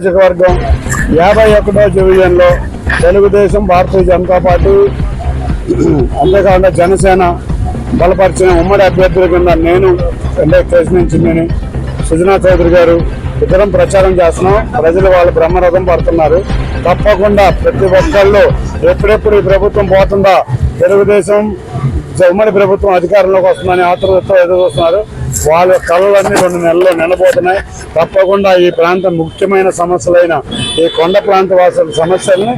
నియోజకవర్గం యాభై ఒకటో డివిజన్లో తెలుగుదేశం భారతీయ జనతా పార్టీ అంతేకాకుండా జనసేన బలపరిచిన ఉమ్మడి అభ్యర్థుల కింద నేను అంటే కేసు సుజనా చౌదరి గారు ఇద్దరం ప్రచారం చేస్తున్నాం. ప్రజలు వాళ్ళు బ్రహ్మరథం పడుతున్నారు. తప్పకుండా ప్రతి ఒక్కళ్ళు ఎప్పుడెప్పుడు ఈ ప్రభుత్వం పోతుందా? తెలుగుదేశం ఉమ్మడి ప్రభుత్వం అధికారంలోకి వస్తుందని ఆతృతతో ఎదురు చూస్తున్నారు. వాళ్ళ కళలన్నీ రెండు నెలల్లో నిలబోతున్నాయి. తప్పకుండా ఈ ప్రాంతం ముఖ్యమైన సమస్యలైన ఈ కొండ ప్రాంత వాసుల సమస్యల్ని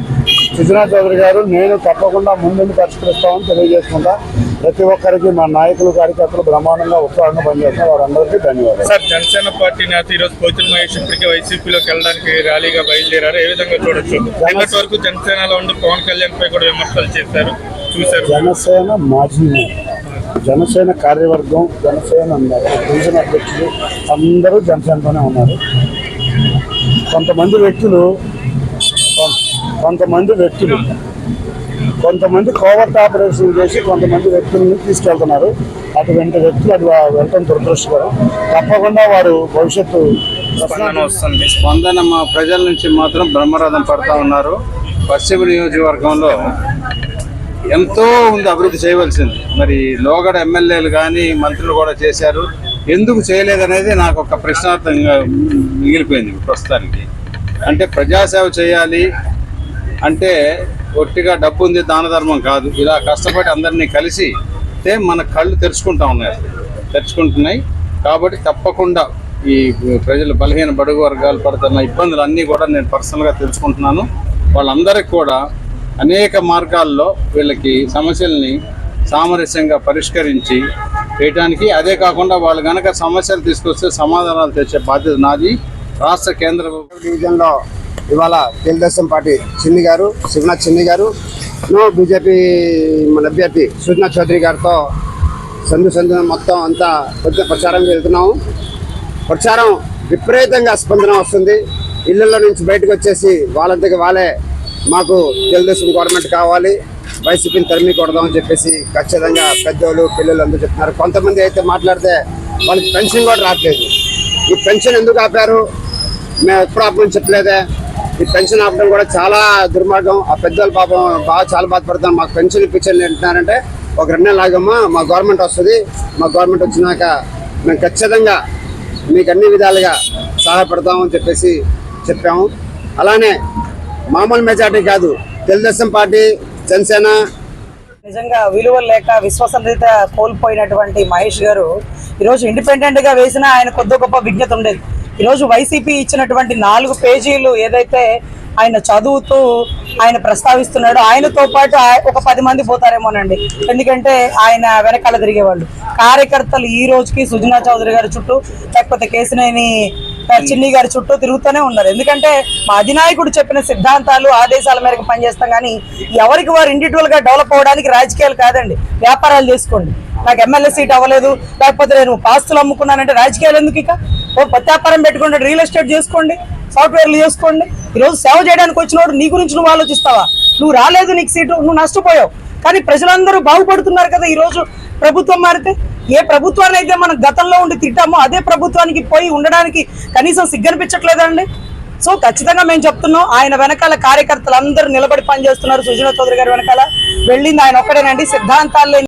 సుజనా చౌదరి గారు నేను తప్పకుండా ముందుండి పరిష్కరిస్తామని తెలియజేసుకుంటా. ప్రతి ఒక్కరికి మా నాయకులు కార్యకర్తలు బ్రహ్మాండంగా ఉత్సాహంగా పనిచేస్తున్నారు. వారందరికీ ధన్యవాదాలు. సార్ జనసేన పార్టీ నేత ఈరోజు పోతుల మహేష్ ఇప్పటికే వైసీపీలోకి వెళ్ళడానికి ర్యాలీగా బయలుదేరారు. ఏ విధంగా చూడొచ్చు? నిన్నటి వరకు జనసేనలో ఉండి పవన్ కళ్యాణ్ పై కూడా విమర్శలు చేశారు చూశారు. జనసేన మాజీ నాయకులు, జనసేన కార్యవర్గం జనసేన డివిజన్ అధ్యక్షులు అందరూ జనసేనతోనే ఉన్నారు. కొంతమంది వ్యక్తులు కొం- కొంతమంది వ్యక్తులు కొంతమంది కోవర్ట్ ఆపరేషన్ చేసి కొంతమంది వ్యక్తులను తీసుకెళ్తున్నారు. అటువంటి వ్యక్తులు అది వెళ్ళటం దురదృష్టకరం. తప్పకుండా వారు భవిష్యత్తు వస్తుంది. స్పందన మా ప్రజల నుంచి మాత్రం బ్రహ్మరథం పడతా ఉన్నారు. పశ్చిమ నియోజకవర్గంలో ఎంతో ఉంది అభివృద్ధి చేయవలసింది. మరి లోగడ ఎమ్మెల్యేలు కానీ మంత్రులు కూడా చేశారు. ఎందుకు చేయలేదనేది నాకు ఒక ప్రశ్నార్థంగా మిగిలిపోయింది ప్రస్తుతానికి. అంటే ప్రజాసేవ చేయాలి అంటే ఒట్టిగా డబ్బు ఉంది దాన ధర్మం కాదు. ఇలా కష్టపడి అందరినీ కలిసి మన కళ్ళు తెరుచుకుంటా ఉన్నాయి. తెరుచుకుంటున్నాయి. కాబట్టి తప్పకుండా ఈ ప్రజలు బలహీన బడుగు వర్గాలు పడుతున్న ఇబ్బందులు అన్నీ కూడా నేను పర్సనల్గా తెలుసుకుంటున్నాను. వాళ్ళందరికీ కూడా అనేక మార్గాల్లో వీళ్ళకి సమస్యల్ని సామరస్యంగా పరిష్కరించి చేయడానికి అదే కాకుండా వాళ్ళు కనుక సమస్యలు తీసుకొస్తే సమాధానాలు తెచ్చే బాధ్యత నాది. రాష్ట్ర కేంద్ర డివిజన్లో ఇవాళ తెలుగుదేశం పార్టీ చిన్ని గారు శివనాథ్ చిన్ని గారు బీజేపీ మన అభ్యర్థి సుజనా చౌదరి గారితో సందు సందు మొత్తం అంతా కొద్దిగా ప్రచారం వెళ్తున్నాము ప్రచారం విపరీతంగా స్పందన వస్తుంది. ఇళ్ళల్లో నుంచి బయటకు వచ్చేసి వాళ్ళంతకి వాళ్ళే మాకు తెలుగుదేశం గవర్నమెంట్ కావాలి వైసీపీని తరిమి కొడదామని చెప్పేసి ఖచ్చితంగా పెద్దోళ్ళు పిల్లలు అందరూ చెప్తున్నారు. కొంతమంది అయితే మాట్లాడితే వాళ్ళకి పెన్షన్ కూడా రావట్లేదు. ఈ పెన్షన్ ఎందుకు ఆపారు? మేము ఎప్పుడు ఆపమని చెప్పలేదే. ఈ పెన్షన్ ఆపడం కూడా చాలా దుర్మార్గం. ఆ పెద్దోళ్ళ పాపం బాగా చాలా బాధపడతాం మాకు పెన్షన్ ఇప్పించండి అంటున్నారంటే ఒక రెండు నెలలు ఆగమ్మా మా గవర్నమెంట్ వస్తుంది. మా గవర్నమెంట్ వచ్చినాక మేము ఖచ్చితంగా మీకు అన్ని విధాలుగా సహాయపడతామని చెప్పేసి చెప్పాము. అలానే మామూలు మెజార్టీ కాదు. తెలుగుదేశం పార్టీ జనసేన. నిజంగా విలువలు లేక విశ్వసనీయత కోల్పోయినటువంటి మహేష్ గారు ఈరోజు ఇండిపెండెంట్గా ఆయన కొద్ది గొప్ప విజ్ఞత ఉండేది. ఈరోజు వైసీపీ ఇచ్చినటువంటి నాలుగు పేజీలు ఏదైతే ఆయన చదువుతూ ఆయన ప్రస్తావిస్తున్నాడు ఆయనతో పాటు ఒక పది మంది పోతారేమోనండి. ఎందుకంటే ఆయన వెనకాల తిరిగేవాళ్ళు. కార్యకర్తలు ఈ రోజుకి సుజనా చౌదరి గారి చుట్టూ లేకపోతే కేసినేని చిన్ని గారి చుట్టూ తిరుగుతూనే ఉన్నారు. ఎందుకంటే మా అధినాయకుడు చెప్పిన సిద్ధాంతాలు ఆదేశాల మేరకు పనిచేస్తాం కానీ ఎవరికి వారు ఇండివిజువల్గా డెవలప్ అవ్వడానికి రాజకీయాలు కాదండి. వ్యాపారాలు చేసుకోండి. నాకు ఎమ్మెల్యే సీట్ అవ్వలేదు. లేకపోతే నేను పాస్తులు అమ్ముకున్నానంటే రాజకీయాలు ఎందుకు ఇక? ఓ ప్రత్యాపారం పెట్టుకుంటే రియల్ ఎస్టేట్ చేసుకోండి. సాఫ్ట్వేర్లు చేసుకోండి. ఈరోజు సేవ చేయడానికి వచ్చినోడు నీ గురించి నువ్వు ఆలోచిస్తావా? నువ్వు రాలేదు నీకు సీటు నువ్వు నష్టపోయావు. కానీ ప్రజలందరూ బాగుపడుతున్నారు కదా ఈరోజు ప్రభుత్వం మారితే? ఏ ప్రభుత్వాన్ని అయితే మనం గతంలో ఉండి తిట్టామో అదే ప్రభుత్వానికి పోయి ఉండడానికి కనీసం సిగ్గనిపించట్లేదండి? సో ఖచ్చితంగా మేము చెప్తున్నాం ఆయన వెనకాల కార్యకర్తలు అందరూ నిలబడి పనిచేస్తున్నారు. సుజనా చౌదరి గారి వెనకాల వెళ్ళింది ఆయన ఒక్కడేనండి. సిద్ధాంతాల్లో